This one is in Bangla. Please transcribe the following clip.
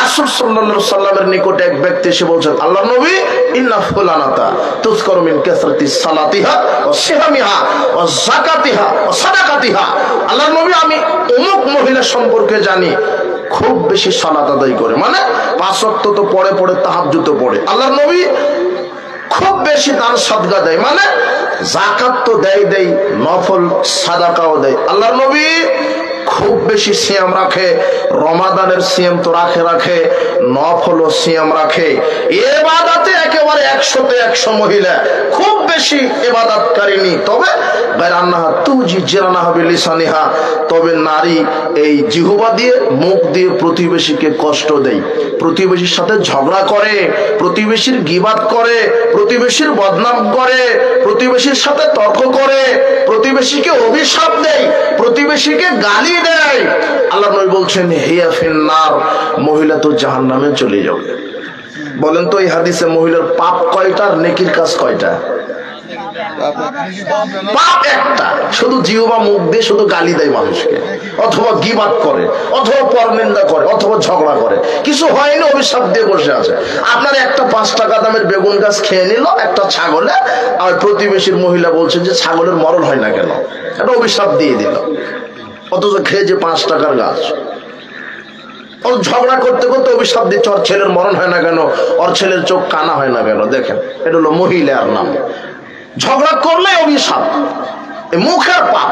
রাসুল সাল্লাল্লাহু সাল্লামের নিকটে এক ব্যক্তি এসে বলছেন আল্লাহ নবী, ইন্না ফুলানাতা তুজকারু মিন কাসরাতি সালাতিহা ওয়া সিহামিহা ওয়া যাকাতিহা ওয়া সাদাকাতিহা। আল্লাহ নবী, আমি অমুক মহিলা সম্পর্কে জানি, খুব বেশি সালাত আদায় করে। মানে পাঁচ তো পড়ে পড়ে তাহাজ্জুদ পড়ে। আল্লাহ নবী খুব বেশি দান সদগা দেয়। মানে জাকাত তো দেয় দেয়, নফল সাদাকাও দেয়। আল্লাহর নবী খুব বেশি সিয়াম রাখে, রমাদানের সিয়াম তো রাখে রাখে নফল সিয়াম রাখে। এবাদাতে একেবারে একশোতে একশো মহিলা, খুব বেশি এবাদাতকারিনী তবে বেরান্নাহা তুজি জেরানা হবে লিসানিহা তবে নারী এই জিহুবা দিয়ে, মুখ দিয়ে প্রতিবেশীকে কষ্ট দেয়। প্রতিবেশীর সাথে ঝগড়া করে, প্রতিবেশীর গিবাদ করে, প্রতিবেশীর বদনাম করে, প্রতিবেশীর সাথে তর্ক করে, প্রতিবেশীকে প্রতিবেশীকে গালি দেয়। আল্লাহ নবী বলছেন, হিয়া ফিন্নার, মহিলা তো জাহান নামে চলে যাবে। বলেন তো, এই হাদিসে মহিলার পাপ কয়টা, নেকির কাজ কয়টা? একটা। শুধু মুখ দিয়ে শুধু গালি দেয় মানুষকে। অথবা করে, অথবা পরনিন্দা করে, অথবা ঝগড়া করে। কিছু হয়নি, অভিশাপ দিয়ে বসে আপনার একটা পাঁচ টাকা দামের বেগুন গাছ খেয়ে নিল, একটা ছাগলে, আর প্রতিবেশীর মহিলা বলছে যে, ছাগলের মরণ হয় না কেন? একটা অভিশাপ দিয়ে দিল। অথচ খেয়েছে পাঁচ টাকার গাছ। ওর ঝগড়া করতে করতে অভিশাপ দিচ্ছে, ওর ছেলের মরণ হয় না কেন? ওর ছেলের চোখ কানা হয় না কেন? দেখেন, এটা হলো মহিলার নাম। ঝগড়া করলে অভিশাপ মুখের পাপ।